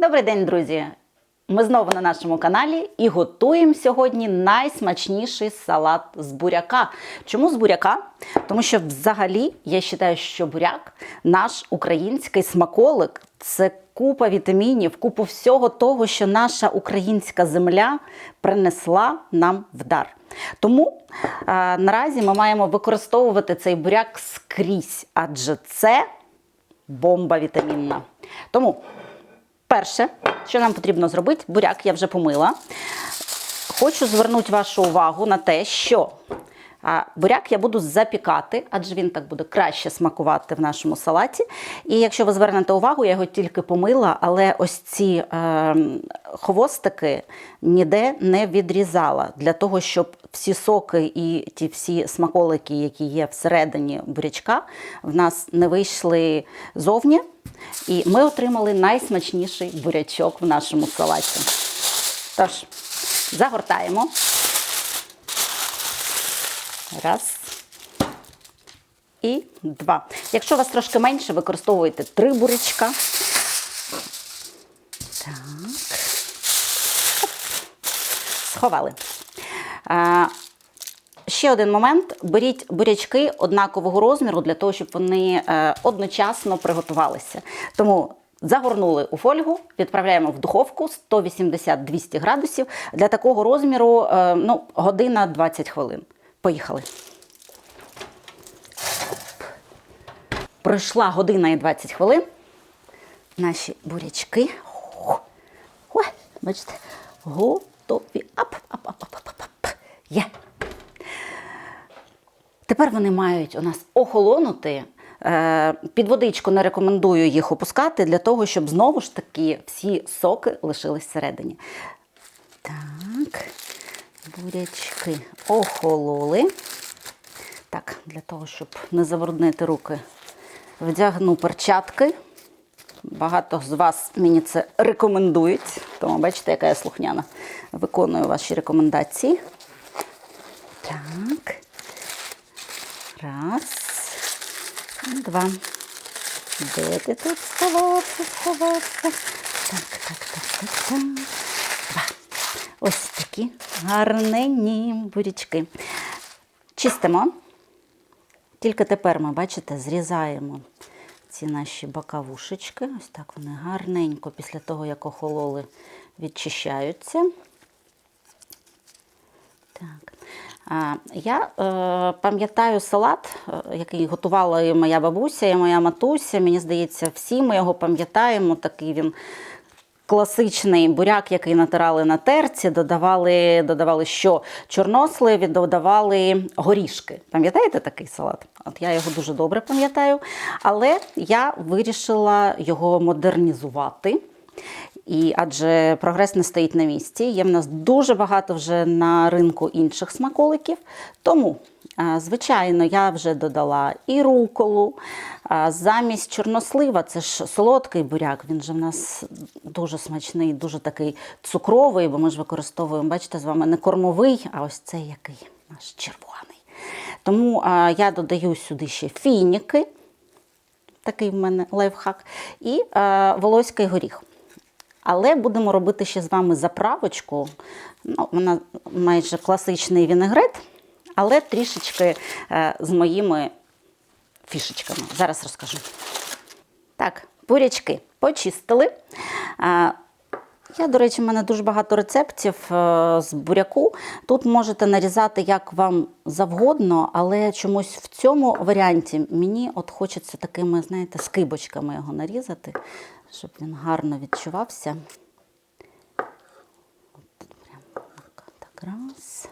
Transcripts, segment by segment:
Добрий день, друзі! Ми знову на нашому каналі і готуємо сьогодні найсмачніший салат з буряка. Чому з буряка? Тому що взагалі я вважаю, що буряк наш український смаколик це купа вітамінів, купу всього того, що наша українська земля принесла нам в дар. Тому а, наразі ми маємо використовувати цей буряк скрізь, адже це бомба вітамінна. Тому Перше, що нам потрібно зробити, буряк я вже помила. Хочу звернути вашу увагу на те, що буряк я буду запікати, адже він так буде краще смакувати в нашому салаті. І якщо ви звернете увагу, я його тільки помила, але ось ці е, хвостики ніде не відрізала для того, щоб всі соки і ті всі смаколики, які є всередині бурячка, в нас не вийшли зовні. І ми отримали найсмачніший бурячок в нашому салаті. Тож, загортаємо. Раз. І два. Якщо у вас трошки менше, використовуйте три бурячка. Так. Оп. Сховали. А, Ще один момент: беріть бурячки однакового розміру для того, щоб вони е, одночасно приготувалися. Тому загорнули у фольгу, відправляємо в духовку 180-200 градусів. Для такого розміру е, ну, година 20 хвилин. Поїхали. Пройшла година і 20 хвилин. Наші бурячки. Бачите, готові. Ап, ап, ап, ап, ап, ап. Є. Тепер вони мають у нас охолонути. Е, Під водичку не рекомендую їх опускати для того, щоб знову ж таки всі соки лишились всередині. Так, бурячки охололи. Так, для того, щоб не забруднити руки, вдягну перчатки. Багато з вас мені це рекомендують, тому бачите, яка я слухняна. Виконую ваші рекомендації. Так. Раз. Два. Де ти тут сховався, сховався? Так, так, так, так, так. Два. Ось такі гарненні бурячки. Чистимо. Тільки тепер ми, бачите, зрізаємо ці наші бакавушечки. Ось так вони гарненько, після того, як охололи, відчищаються. Так. Я е, пам'ятаю салат, е, який готувала і моя бабуся, і моя матуся. Мені здається, всі ми його пам'ятаємо. Такий він класичний буряк, який натирали на терці, додавали, додавали що? Чорносливі, додавали горішки. Пам'ятаєте такий салат? От я його дуже добре пам'ятаю. Але я вирішила його модернізувати. І адже прогрес не стоїть на місці. Є в нас дуже багато вже на ринку інших смаколиків. Тому, звичайно, я вже додала і руколу. Замість чорнослива, це ж солодкий буряк, він же в нас дуже смачний, дуже такий цукровий, бо ми ж використовуємо, бачите, з вами не кормовий, а ось цей який наш червоний. Тому я додаю сюди ще фініки, такий в мене лайфхак, і а, волоський горіх. Але будемо робити ще з вами заправочку. Ну, Вона майже класичний вінегрет, але трішечки е, з моїми фішечками. Зараз розкажу. Так, бурячки почистили. Е, я, до речі, в мене дуже багато рецептів е, з буряку. Тут можете нарізати як вам завгодно, але чомусь в цьому варіанті мені от хочеться такими, знаєте, скибочками його нарізати, щоб він гарно відчувався. Раз.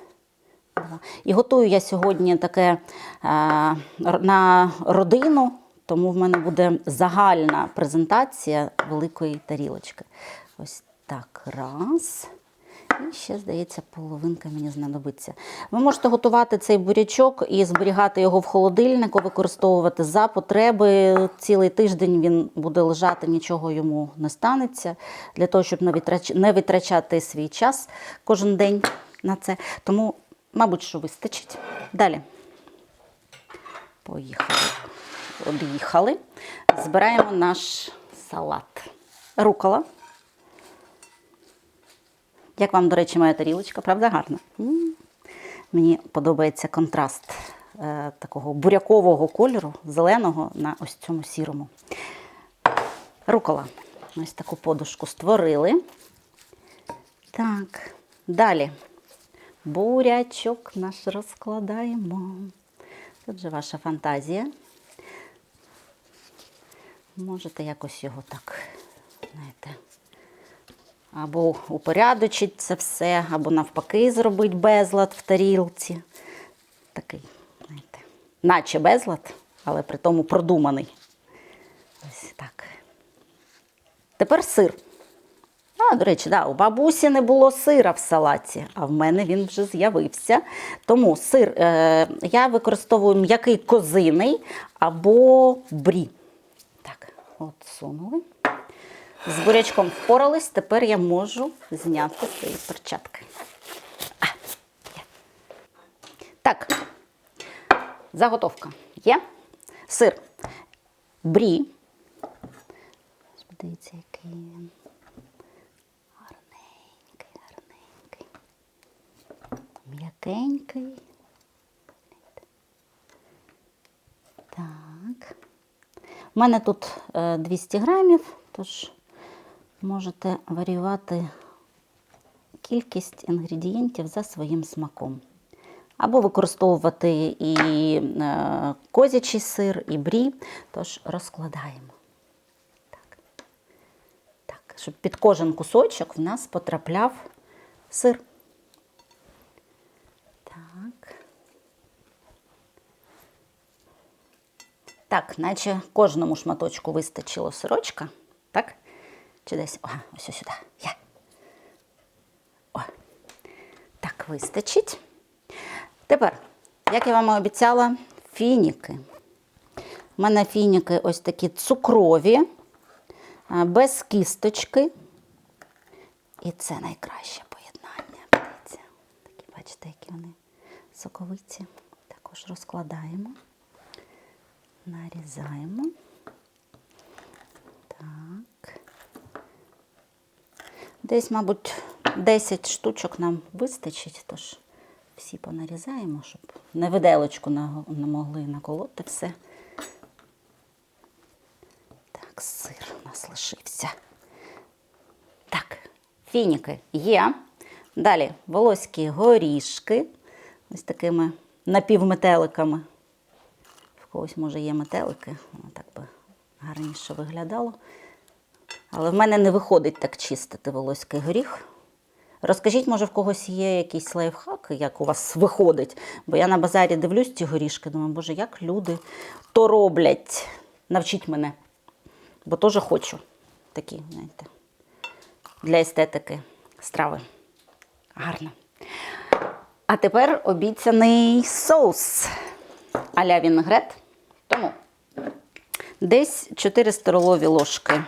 Два. І готую я сьогодні таке е, на родину, тому в мене буде загальна презентація великої тарілочки. Ось так, раз. Ще, здається, половинка мені знадобиться. Ви можете готувати цей бурячок і зберігати його в холодильнику, використовувати за потреби. Цілий тиждень він буде лежати, нічого йому не станеться, для того, щоб не витрачати свій час кожен день на це. Тому, мабуть, що вистачить. Далі. Поїхали. Об'їхали. Збираємо наш салат. Рукола. Як вам, до речі, моя тарілочка, правда гарна? Мені подобається контраст е, такого бурякового кольору, зеленого на ось цьому сірому. Рукола. Ось таку подушку створили. Так, далі. Бурячок наш розкладаємо. Тут же ваша фантазія. Можете якось його так, знаєте, або упорядочити це все, або навпаки зробити безлад в тарілці. Такий, знаєте, наче безлад, але при тому продуманий. Ось так. Тепер сир. А, до речі, да, у бабусі не було сира в салаті, а в мене він вже з'явився. Тому сир е, я використовую м'який козиний або брі. Так, от сунули. З бурячком впорались, тепер я можу зняти свої перчатки. Так, заготовка є. Сир. Брі. Дивіться, який він. Гарненький, гарненький. М'якенький. Так. У мене тут е, 200 грамів, тож можете варіювати кількість інгредієнтів за своїм смаком. Або використовувати і е, козячий сир, і брі. Тож розкладаємо. Так. Так, щоб під кожен кусочок в нас потрапляв сир. Так. Так, наче кожному шматочку вистачило сирочка. Так? Чи десь. О, ось сюди. Я. О. Так, вистачить. Тепер, як я вам і обіцяла, фініки. У мене фініки ось такі цукрові, без кісточки. І це найкраще поєднання. Такі, бачите, які вони соковиті. Також розкладаємо, нарізаємо. Так. Десь, мабуть, 10 штучок нам вистачить, тож всі понарізаємо, щоб не виделочку не могли наколоти все. Так, сир у нас лишився. Так, фініки є. Далі волоські горішки. Ось такими напівметеликами. В когось, може, є метелики, воно так би гарніше виглядало. Але в мене не виходить так чистити волоський горіх. Розкажіть, може, в когось є якісь лайфхаки, як у вас виходить? Бо я на базарі дивлюсь ці горішки, думаю, боже, як люди то роблять. Навчіть мене. Бо теж хочу такі, знаєте, для естетики страви. Гарно. А тепер обіцяний соус а-ля вінегрет. Тому десь 4 столові ложки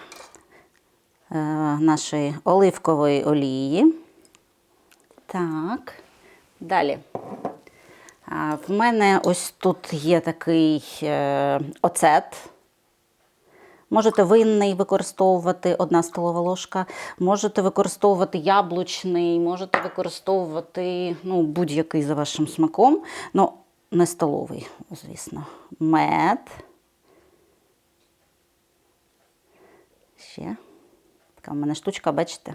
нашої оливкової олії. Так, далі. В мене ось тут є такий е, оцет. Можете винний використовувати одна столова ложка, можете використовувати яблучний, можете використовувати ну, будь-який за вашим смаком. Ну, не столовий, звісно. Мед. Ще. Така в мене штучка, бачите,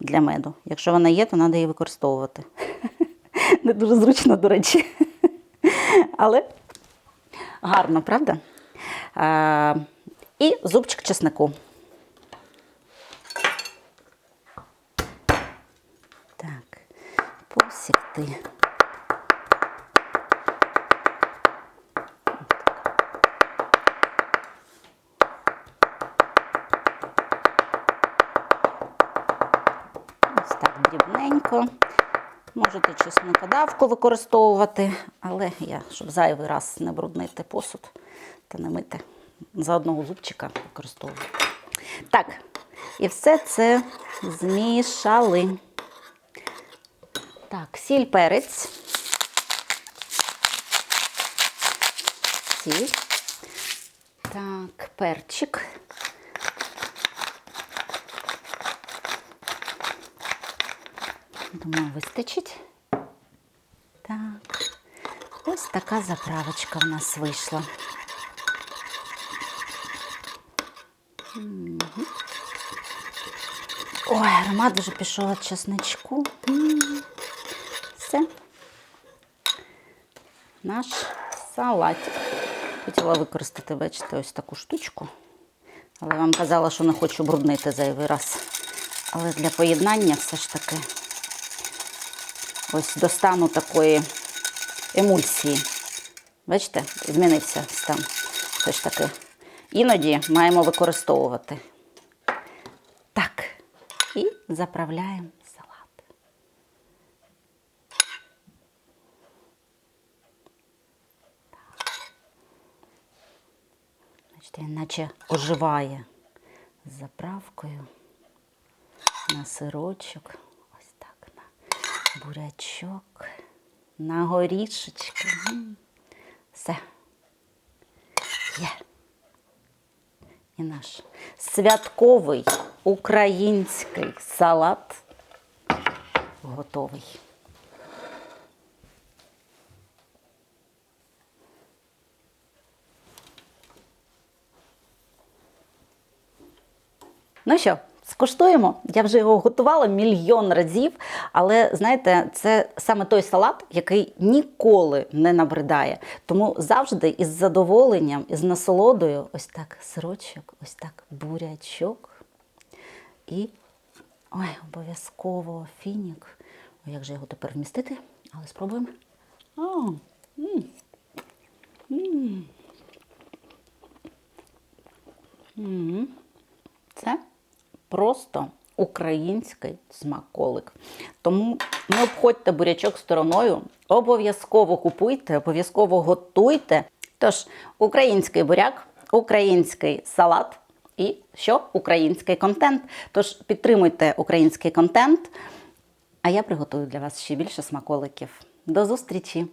для меду. Якщо вона є, то треба її використовувати. Не дуже зручно, до речі. Але гарно, правда? А, і зубчик чеснику. Так, посікти. Дрібненько. Можете чеснокодавку використовувати, але я, щоб зайвий раз не бруднити посуд та не мити, за одного зубчика використовую. Так, і все це змішали. Так, сіль, перець. Сіль. Так, перчик. Думаю, вистачить. Так. Ось така заправочка в нас вийшла. Ой, аромат вже пішов від чесничку. Все. Наш салатик. Хотіла використати, бачите, ось таку штучку. Але вам казала, що не хочу бруднити зайвий раз. Але для поєднання все ж таки ось достану такої емульсії. Бачите, змінився стан. Все ж таки. Іноді маємо використовувати. Так. І заправляємо салат. Наче оживає з заправкою на сирочок, бурячок, на горішечки. Все. Є. І наш святковий український салат готовий. Ну що, скуштуємо? Я вже його готувала мільйон разів, але знаєте, це саме той салат, який ніколи не набридає. Тому завжди із задоволенням, із насолодою, ось так сирочок, ось так бурячок. І ой, обов'язково фінік. Ой, як же його тепер вмістити? Але спробуємо. А, м. М. М. Це просто український смаколик. Тому не обходьте бурячок стороною, обов'язково купуйте, обов'язково готуйте. Тож, український буряк, український салат і що? Український контент. Тож підтримуйте український контент, а я приготую для вас ще більше смаколиків. До зустрічі!